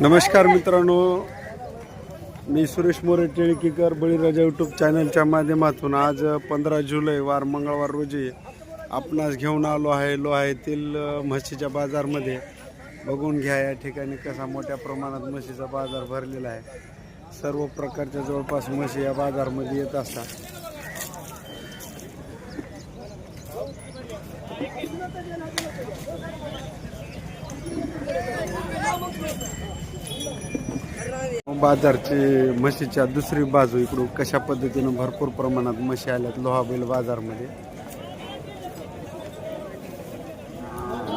नमस्कार मित्रांनो. मी सुरेश मोरे टिळकीकर बळीराजा यूट्यूब चॅनलच्या माध्यमातून आज पंधरा जुलै वार मंगळवार रोजी आपणास घेऊन आलो आहे लो येथील म्हशीच्या बाजारमध्ये. बघून घ्या या ठिकाणी कसा मोठ्या प्रमाणात म्हशीचा बाजार भरलेला आहे. सर्व प्रकारच्या जवळपास म्हशी या बाजारमध्ये येत असतात. बाजारची म्हशीच्या दुसरी बाजू इकडून कशा पद्धतीनं भरपूर प्रमाणात म्हशी आल्यात लोहाबैल बाजारमध्ये?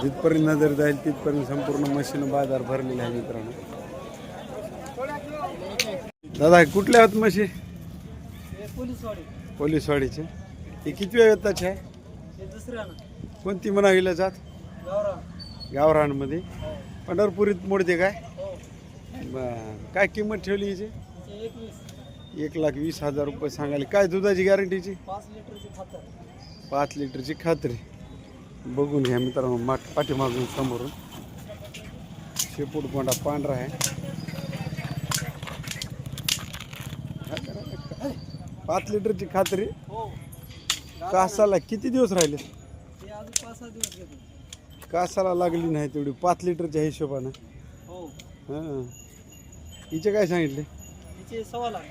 जिथपर्यंत नजर जाईल तिथपर्यंत संपूर्ण म्हशीनं बाजार भरलेला आहे मित्रांनो. दादा कुठल्या आहेत म्हशी? पोलीसवाडी पोलीसवाडीचे. हे किती वेळ येताचे? आहे हे कोणती म्हणावीला जात? गावरान. गावरानमध्ये. पंढरपुरीत मोडते काय? हो बरं. काय किंमत ठेवली हिची? एक लाख वीस हजार रुपये सांगायला. काय दुधाची गॅरंटीची पाच लिटरची खातर पाच लिटरची खात्री. बघून घ्या मित्रांनो माठ पाठीमागून समोरून. शेपूट कोंडा पांढरा आहे. पाच लिटरची खात्री. हो कासाला किती दिवस राहिले? कासाला लागली नाही तेवढी. पाच लिटरच्या हिशोबानं. हो. हां. हिचे काय सांगितले? सव्वा लाख.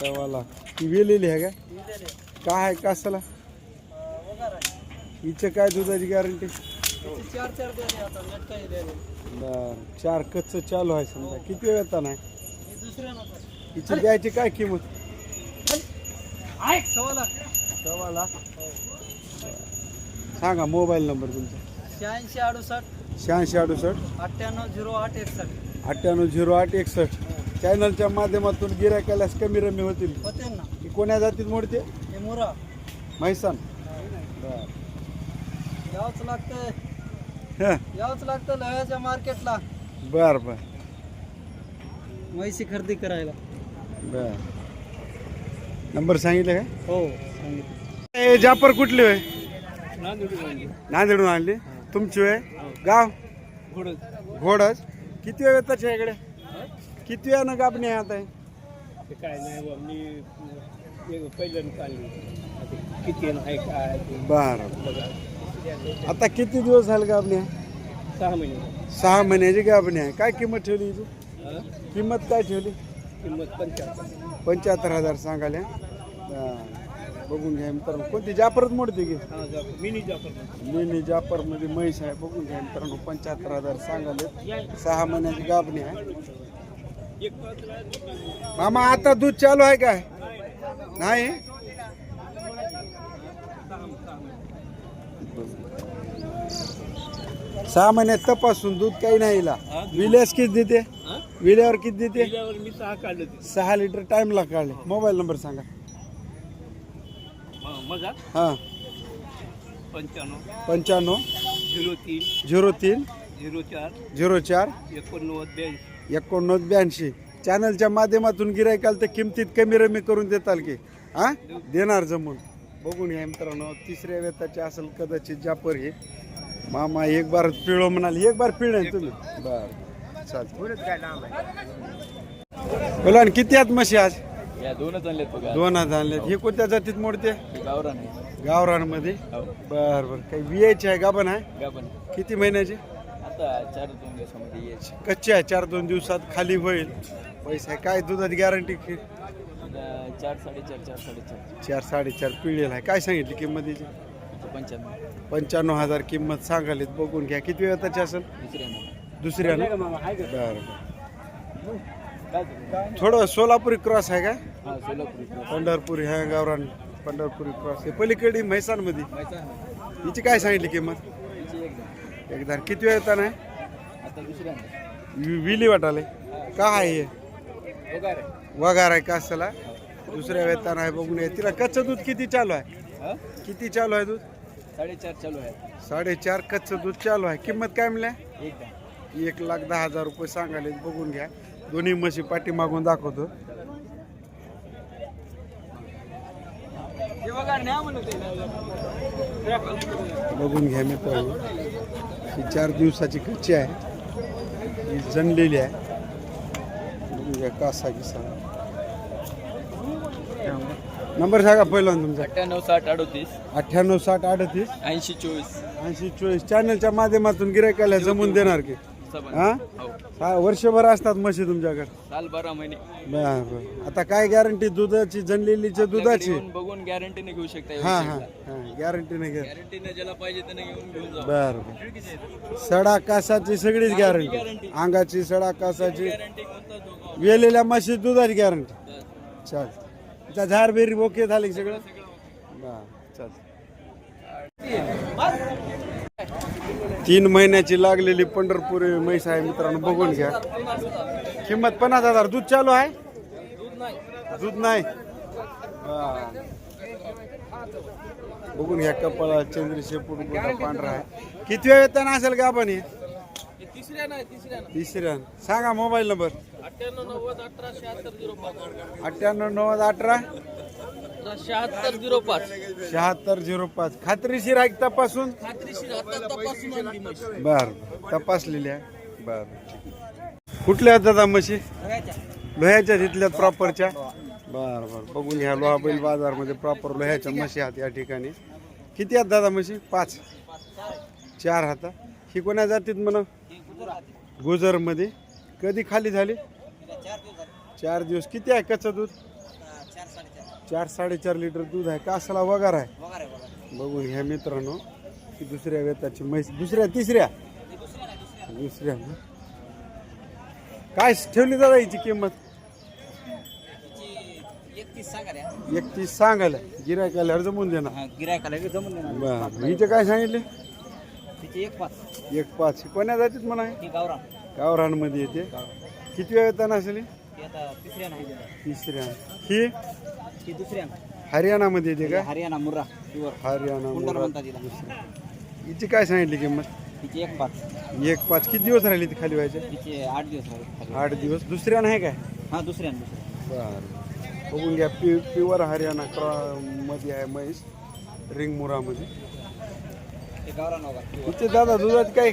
सव्वा लाख. ती वेलेली आहे का? दिलेले काय आहे? कासाला वगार आहे. हिचं काय दुधाची गॅरंटी? तिचे चार चार द्याले आता नेट काही द्याले बरं. चार कच्चं चालू आहे समजा. किती वेळ येता नाही हे दुसऱ्या हिची द्यायची काय किंमत? सव्वा लाख. सव्वा लाख? सांगा मोबाईल नंबर तुमचा. शहाऐंशी अडुसष्ट. शहाऐंशी अडुसष्ट. अठ्ठ्याण्णव झिरो आठ एकसष्ट. अठ्ठ्याण्णव झिरो आठ एकसष्ट. चॅनलच्या माध्यमातून गिरायकालाच कमी रमी होतील. होते ना ही कोण्या जातीत मोडते? हे मुरा. म्हैसान. यावंच लागतं हं, यावंच लागतं लह्याच्या मार्केटला. बर बर. म्हैशी खरेदी करायला. बर. नंबर सांगितलं काय हो सांगितलं. ए जापर कुठली होय? नांदेड नांदेडून आणली. तुमची होय? गाव? घोडं घोडच. किती वेळ येतात इकडे? किती वेळानं आहे? आता? ते काय नाही बा मी पहिल्यांदा काढली आता किती आहे काय ते बरं. बघा. आता किती दिवस झाले आहे सहा महिने. सहा महिन्याची गाबणी आहे काय किंमत ठेवली हा? किंमत काय ठेवली? किंमत पंच्याहत्तर. पंच्याहत्तर हजार सांगाले बरं. बघून घ्या मित्रांनो. कोणती जापरच मोडते की? जाफर मिनी जाफर मिनी जापरमध्ये म्हैस आहे. बघून घ्या मित्रांनो. पंच्याहत्तर हजार सांगाले सहा महिन्याची गाबणी आहे. मामा आता दूध चालू आहे काय? नाही? सहा महिन्यात तपासून दूध काही नाही हिला. विल्यास किती देते? विल्यावर किती देते? मी सहा काढले सहा लिटर टाइमला काढले. मोबाईल नंबर सांगा. हां. पंच्याण्णव. पंच्याण्णव. झिरो तीन. झिरो तीन. झिरो चार. झिरो चार. एकोणनव्वद ब्याऐंशी. एकोणनव्वद ब्याऐंशी. चॅनलच्या माध्यमातून गिरायकाल तर किमतीत कमी रमी करून देताल की? हा? देणार जमून. बघून घ्या मित्रांनो तिसऱ्या वेताचे असेल कदाचित जापर हे. मामा एक बार पिळो म्हणाल. एक बार पिळ तुम्ही. बर. चालतं बोला आणि किती आहेत म्हशी आज? या दोनच दोन हजार आणले हे कोणत्या जातीत मोडते? गावरान आहे. गावरानमध्ये? हो. बर बर. काही वियाची आहे गाभण आहे. किती महिन्याची? आता चार दोन दिवसामध्ये यायची. कच्ची आहे चार दोन दिवसात खाली होईल. पैसा काय दुधाची गॅरंटी चार साडेचार चार साडेचार. चार साडेचार पिळेल आहे. काय सांगितली किंमत तिची पंच्याण्णव. पंच्याण्णव हजार किंमत सांगालीत बघून घ्या. किती वेळ त्याची असेल? दुसऱ्यानं दुसऱ्या बरं काय थोडं सोलापुरी क्रॉस आहे का? पंढरपुरी ह्या गावरान पंढरपुरी क्रॉस हे पलीकडे म्हैसाणमध्ये हिची काय सांगितली किंमत? एकदा. किती वेळ येताना? विली वाटाले. काय आहे हे? वगार वगार आहे का असला? दुसऱ्या वेताना आहे बघून तिला कच्चं दूध किती चालू आहे? किती चालू आहे दूध? साडेचार चालू आहे. साडेचार कच्चं दूध चालू आहे. किंमत काय म्हणल्या? एक लाख दहा हजार रुपये सांगाले बघून घ्या. दोन्ही म्हशी पाठी मागून दाखवतो हे वगार न्या म्हणत बघून घ्या मित्रांनो ही चार दिवसाची कच्ची आहे. ही जनलेली आहे. बघून घ्या कासा किसा नंबर सांगा पहिला तुमचा. अठ्ठ्याण्णव साठ अडोतीस. अठ्ठ्याण्णव साठ अडतीस. ऐंशी चोवीस. ऐंशी चोवीस. चॅनलच्या माध्यमातून गिरायकाला जमून देणार की? हा? हो. वर्षभर असतात म्हशी तुमच्याकडे. साल बारा महिने. आता काय गॅरंटी दुधाची जनलेलीच्या दुधाची? गॅरंटीने घेऊ शकता हा हा हा गॅरंटी नाही घ्या गॅरंटीने ज्याला पाहिजे त्याने घेऊन घेऊन जा बर बर. सडा कासाची सगळीच गॅरंटी अंगाची सडा कासाची. गॅरंटी कोणता धोका वेलेल्या म्हशी दुधाची गॅरंटी चल. त्या झाड बेरी ओके झाले सगळं? बर चल. तीन महिन्याची लागलेली पंढरपुरी म्हैस आहे मित्रांनो बघून घ्या. किंमत पन्नास हजार. दूध चालू आहे? दूध नाही. हा. बघून घ्या कपाळा चंद्री शेपूट गोटा पांढरा आहे. किती वेळ येताना असेल का आपण हे? तिसऱ्या सांगा मोबाईल नंबर. अठ्ठ्याण्णव नव्वद अठरा शहात्तर झिरो पाच. शहात्तर झिरो पाच. खात्रीशीर आहे तपासून. बर बर. तपासलेली आहे. बर. कुठल्या दादा म्हशी? लोह्याच्या तिथल्या प्रॉपरच्या बरं बरं. बघून घ्या लोहा बैल बाजारमध्ये प्रॉपर लोह्याच्या म्हशी आहेत या ठिकाणी. किती आहेत दादा म्हशी? पाच. चार हाता. ही कोण्या जातीत म्हणा? गुजरमध्ये कधी खाली झाली? चार दिवस. किती आहे कच्चं दूध? चार साडेचार लिटर दूध आहे. कासाला वगार आहे. बघून घ्या मित्रांनो की दुसऱ्या वेताची म्हैस. दुसऱ्या तिसऱ्या? दुसऱ्या काय ठेवली दादा याची किंमत? एकतीस सांगायला गिरायकाला जमून देणार. गिरायकाला जमून देणार. बरं हिचे काय सांगितले? तिची एक पाच. एक पाच. कोण्या जातीत म्हणा ती गावरा गावरानमध्ये येते. किती वेळ येताना असेल ही? ती आता तिसऱ्या नाही. तिसऱ्या. ही? ती दुसऱ्या. हरियाणामध्ये येते का? हरियाणा मुर्रा प्युअर. हरियाणा कुंडल मुराद. म्हणतात तिला? हिची काय सांगितली किंमत? तिची एक पाच. एक पाच. किती दिवस राहिली ती खाली व्हायचे? तिचे आठ दिवस आठ दिवस. दुसऱ्या नाही काय? हा दुसऱ्या दुसऱ्या. बर. बघून घ्या. प्यु प्युअर हरियाणा क्रॉ मध्ये आहे म्हैस रिंगमुरामध्ये ते गावरा नव्हता इथे दादा दुधाची काय?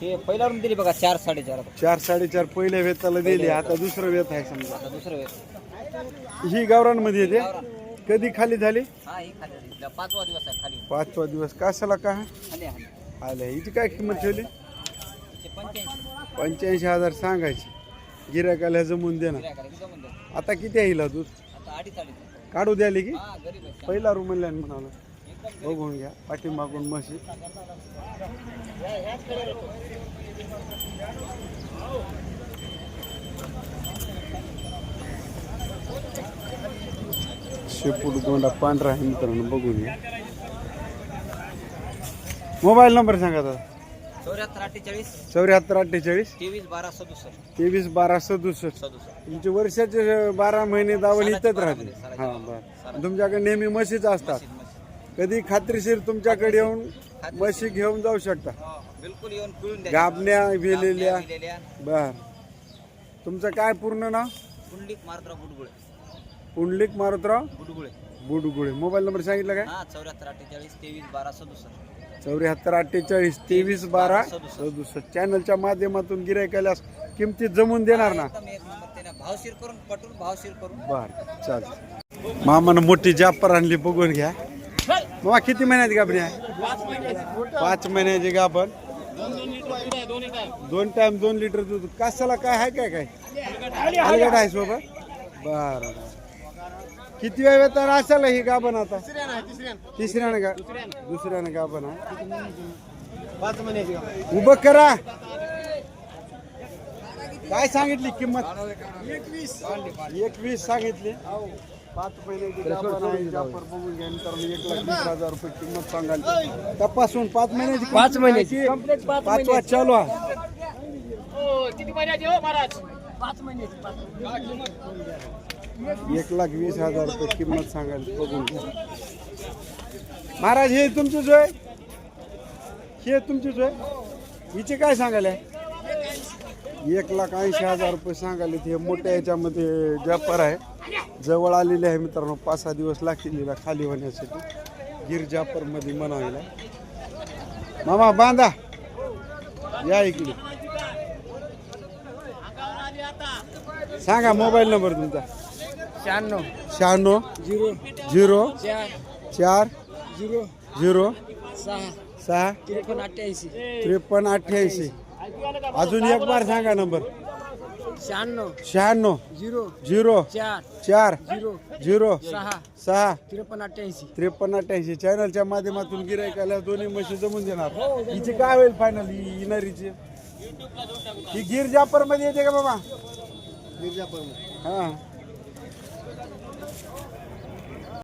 ते पहिला रूम दिली बघा चार साडेचार. चार साडेचार पहिल्या वेताला दिली. आता दुसरं वेत आहे समजा. आता दुसरं वेळ ही गावरांमध्ये येते? कधी खाली झाली? हा ही खाली आली. पाचवा दिवस आहे खाली. पाचवा दिवस. कशाला का? खाली आल्या हिची काय किंमत ठेवली? पंच्याऐंशी हजार सांगायची. गिरायकाला जमून जमून द्या आता किती आहे हिला दूध? काढू द्याली की? पहिला रूम म्हणल्या म्हणाला. बघून घ्या पाठीमागून म्हशी शेपूट गोंडा पांढरा आहे मित्रांनो बघून घ्या. मोबाईल नंबर सांगा दादा. चौऱ्याहत्तर अठ्ठेचाळीस चौऱ्याहत्तर अठ्ठेचाळीस? तेवीस बारा सदुसष्ट. तेवीस बारा सदुसष्ट. सदुसष्ट. तुमचे वर्षाचे बारा महिने दावण इथंच राहते हा बरं. तुमच्याकडे नेहमी म्हशीच असतात. कधी खात्रीशीर तुमच्याकडे येऊन म्हशी घेऊन जाऊ शकता. बिलकुल येऊन पिळून द्या. गाबण्या वेलेल्या. बर. तुमचं काय पूर्ण नाव? कुंडलिक मारतराव बुडगुळे. पुंडलिक मारुतराव बुडगुळे. बुडगुळे. मोबाईल नंबर सांगितलं काय? हा चौऱ्याहत्तर अठ्ठेचाळीस तेवीस बारा सदुसष्ट. चौऱ्याहत्तर अठ्ठेचाळीस तेवीस बारा. सदुसष्ट चॅनलच्या माध्यमातून गिरायकाल्यास किमतीत जमून देणार ना? भावशीर करून पटून भावशीर करून. बर चाल मामानं मोठी जापर आणली बघून घ्या. मामा किती महिन्यात गाभणी आहे? पाच महिन्याची गाभण. दोन टाइम दोन लिटर दूध. कासाला काय आहे काय काय? अलगड आहे सोबत? बर. किती वेळ वेतन असेल ही गाभण आता? तिसऱ्यानं का दुसऱ्यानं गाभण उभं करा. काय सांगितली किंमत? एकवीस. सांगितली. पाच महिन्याची गाभण आहे. जाफर बघून घ्या मित्रांनो एक लाख वीस हजार रुपये किंमत सांगाल. तपासून पाच महिन्याची पाच महिन्याची. पाचवा चालू आहे एक लाख वीस हजार रुपये किंमत सांगाल बघून घ्या. महाराज हे तुमची होय? हे तुमची होय? हिचे काय सांगायला? एक लाख ऐंशी हजार रुपये सांगायले हे मोठ्या याच्यामध्ये व्यापार आहे. जवळ आलेले आहे मित्रांनो पाच सहा दिवस लागतील खाली होण्यासाठी. गिर जापरमध्ये म्हणायला. मामा बांधा. या इकडे. सांगा मोबाईल नंबर तुमचा. शहाण्णव. शहाण्णव. झिरो. झिरो. चार. चार. झिरो. झिरो. सहा. सहा. त्रेपन्न अठ्ठ्याऐंशी. त्रेपन्न अठ्ठ्याऐंशी. अजून एक बार सांगा नंबर. शहाण्णव. शहाण्णव. झिरो. झिरो. चार. चार. झिरो. झिरो. सहा. सहा. त्रेपन्न अठ्ठ्याऐंशी. त्रेपन्न अठ्ठ्याऐंशी. चॅनलच्या माध्यमातून गिरायकाला दोन्ही म्हशी जमून देणार. हिची काय होईल फायनल ही इनारीची. ही गिर जापरमध्ये येते का बाबा? मिर्जापूर हा.